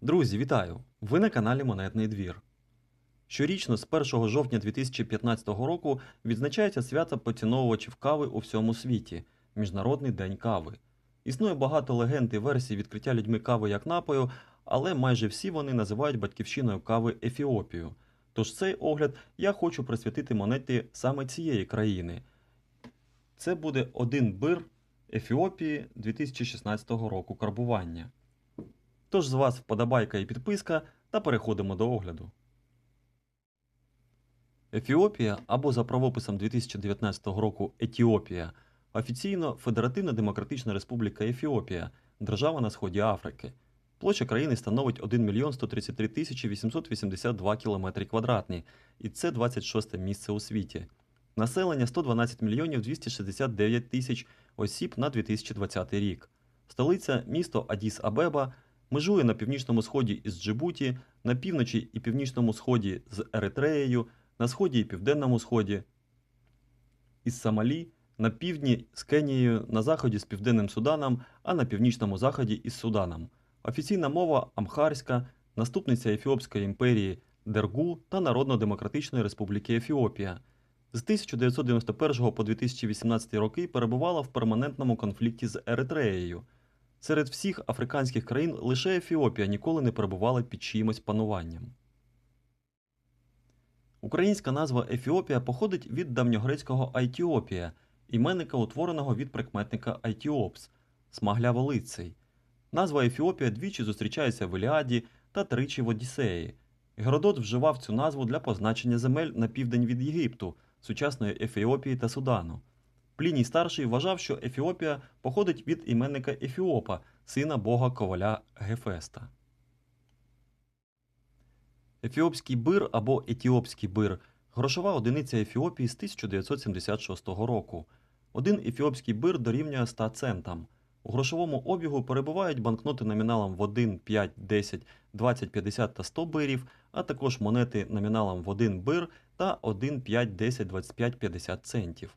Друзі, вітаю! Ви на каналі Монетний двір. Щорічно з 1 жовтня 2015 року відзначається свято поціновувачів кави у всьому світі Міжнародний день кави. Існує багато легенд і версій відкриття людьми кави як напою, але майже всі вони називають батьківщиною кави Ефіопію. Тож цей огляд я хочу присвятити монеті саме цієї країни. Це буде один бир Ефіопії 2016 року карбування. Тож з вас вподобайка і підписка, та переходимо до огляду. Ефіопія або за правописом 2019 року Етіопія офіційно Федеративна Демократична Республіка Ефіопія, держава на сході Африки. Площа країни становить 1 мільйон 133 тисячі 882 кілометри квадратні, і це 26 місце у світі. Населення 112 мільйонів 269 тисяч осіб на 2020 рік. Столиця місто Адіс Абеба межує на північному сході із Джибуті, на півночі і північному сході з Еритреєю, на сході і південному сході із Сомалі, на півдні з Кенією, на заході з Південним Суданом, а на північному заході із Суданом. Офіційна мова амхарська, наступниця Ефіопської імперії Дергу та Народно-Демократичної Республіки Ефіопія. З 1991 по 2018 роки перебувала в перманентному конфлікті з Еритреєю. Серед всіх африканських країн лише Ефіопія ніколи не перебувала під чиїмось пануванням. Українська назва Ефіопія походить від давньогрецького Айтіопія, іменника, утвореного від прикметника Айтіопс, смагляволицей. Назва Ефіопія двічі зустрічається в Іліаді та тричі в Одіссеї. Геродот вживав цю назву для позначення земель на південь від Єгипту, сучасної Ефіопії та Судану. Пліній старший вважав, що Ефіопія походить від іменника Ефіопа, сина бога коваля Гефеста. Ефіопський бир або етіопський бир грошова одиниця Ефіопії з 1976 року. Один ефіопський бир дорівнює 100 центам. У грошовому обігу перебувають банкноти номіналом в 1, 5, 10, 20, 50 та 100 бирів, а також монети номіналом в 1 бир та 1, 5, 10, 25, 50 центів.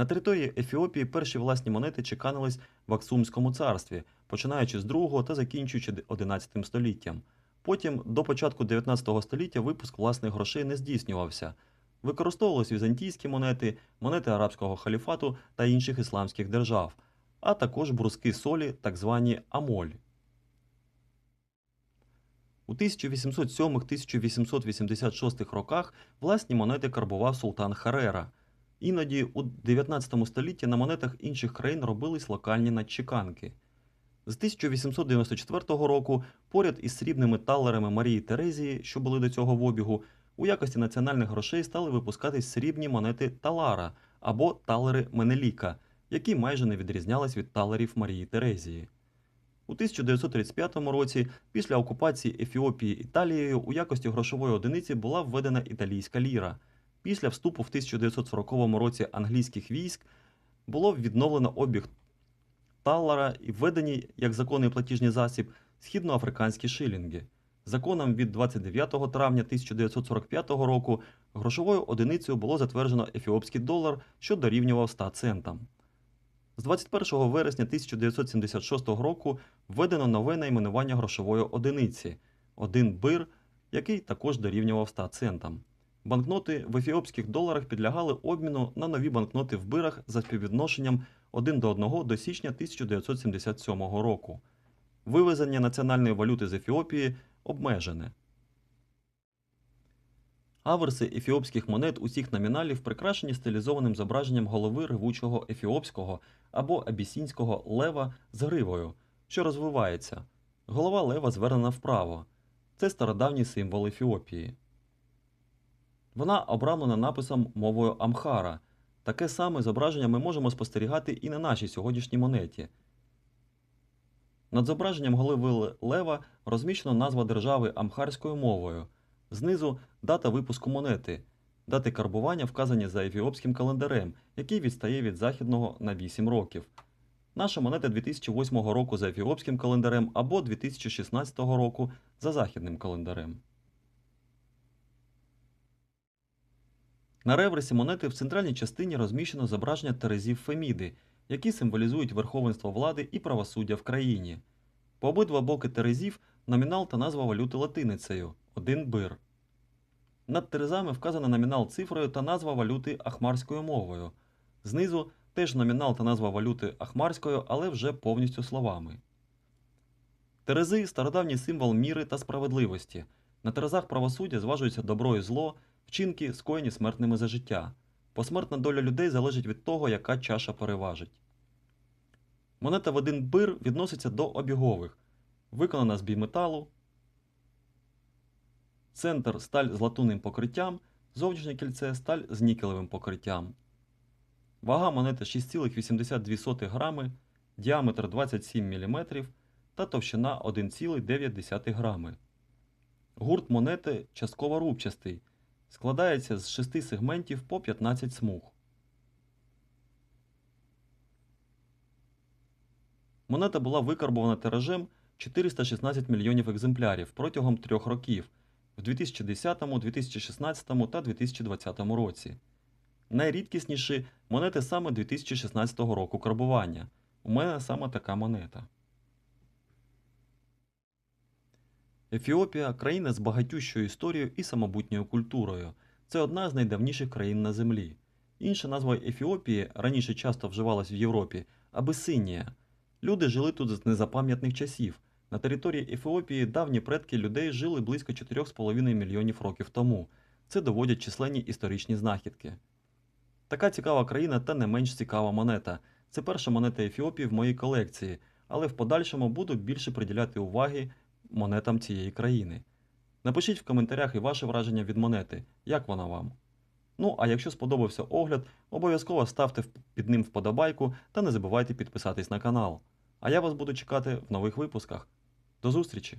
На території Ефіопії перші власні монети чеканились в Аксумському царстві, починаючи з 2 та закінчуючи 11 століттям. Потім, до початку 19 століття, випуск власних грошей не здійснювався. Використовувались візантійські монети, монети арабського халіфату та інших ісламських держав, а також бруски солі, так звані амоль. У 1807-1886 роках власні монети карбував султан Харера. Іноді у 19 столітті на монетах інших країн робились локальні надчеканки. З 1894 року поряд із срібними талерами Марії Терезії, що були до цього в обігу, у якості національних грошей стали випускатись срібні монети Талара або талери Менеліка, які майже не відрізнялись від талерів Марії Терезії. У 1935 році, після окупації Ефіопії Італією, у якості грошової одиниці була введена італійська ліра. Після вступу в 1940 році англійських військ було відновлено обіг таллара і введені як законний платіжний засіб східноафриканські шилінги. Законом від 29 травня 1945 року грошовою одиницею було затверджено ефіопський долар, що дорівнював 100 центам. З 21 вересня 1976 року введено нове найменування грошової одиниці один бир, який також дорівнював 100 центам. Банкноти в ефіопських доларах підлягали обміну на нові банкноти в бирах за співвідношенням 1 до 1 до січня 1977 року. Вивезення національної валюти з Ефіопії обмежене. Аверси ефіопських монет усіх номіналів прикрашені стилізованим зображенням голови ревучого ефіопського або абісінського лева з гривою, що розвивається. Голова лева звернена вправо. Це стародавній символ Ефіопії. Вона обрамлена написом мовою Амхара. Таке саме зображення ми можемо спостерігати і на нашій сьогоднішній монеті. Над зображенням голови лева розміщено назва держави амхарською мовою. Знизу дата випуску монети. Дати карбування вказані за ефіопським календарем, який відстає від західного на 8 років. Наша монета 2008 року за ефіопським календарем або 2016 року за західним календарем. На реверсі монети в центральній частині розміщено зображення терезів Феміди, які символізують верховенство влади і правосуддя в країні. По обидва боки терезів номінал та назва валюти латиницею 1 бир. Над терезами вказано номінал цифрою та назва валюти ахмарською мовою. Знизу теж номінал та назва валюти ахмарською, але вже повністю словами. Терези стародавній символ міри та справедливості. На терезах правосуддя зважується добро і зло, вчинки, скоєні смертними за життя. Посмертна доля людей залежить від того, яка чаша переважить. Монета в один бир відноситься до обігових, виконана з бійметалу, центр сталь з латунним покриттям, зовнішнє кільце сталь з нікелевим покриттям. Вага монети 6,82 грами, діаметр 27 мм та товщина 1,9 грами. Гурт монети частково рубчастий, складається з 6 сегментів по 15 смуг. Монета була викарбована тиражем 416 мільйонів екземплярів протягом трьох років в 2010, 2016 та 2020 році. Найрідкісніші монети саме 2016 року карбування. У мене саме така монета. Ефіопія країна з багатющою історією і самобутньою культурою. Це одна з найдавніших країн на землі. Інша назва Ефіопії раніше часто вживалась в Європі Абисинія. Люди жили тут з незапам'ятних часів. На території Ефіопії давні предки людей жили близько 4,5 мільйонів років тому. Це доводять численні історичні знахідки. Така цікава країна та не менш цікава монета. Це перша монета Ефіопії в моїй колекції, але в подальшому буду більше приділяти уваги монетам цієї країни. Напишіть в коментарях і ваше враження від монети, як вона вам. Ну а якщо сподобався огляд, обов'язково ставте під ним вподобайку та не забувайте підписатись на канал. А я вас буду чекати в нових випусках. До зустрічі!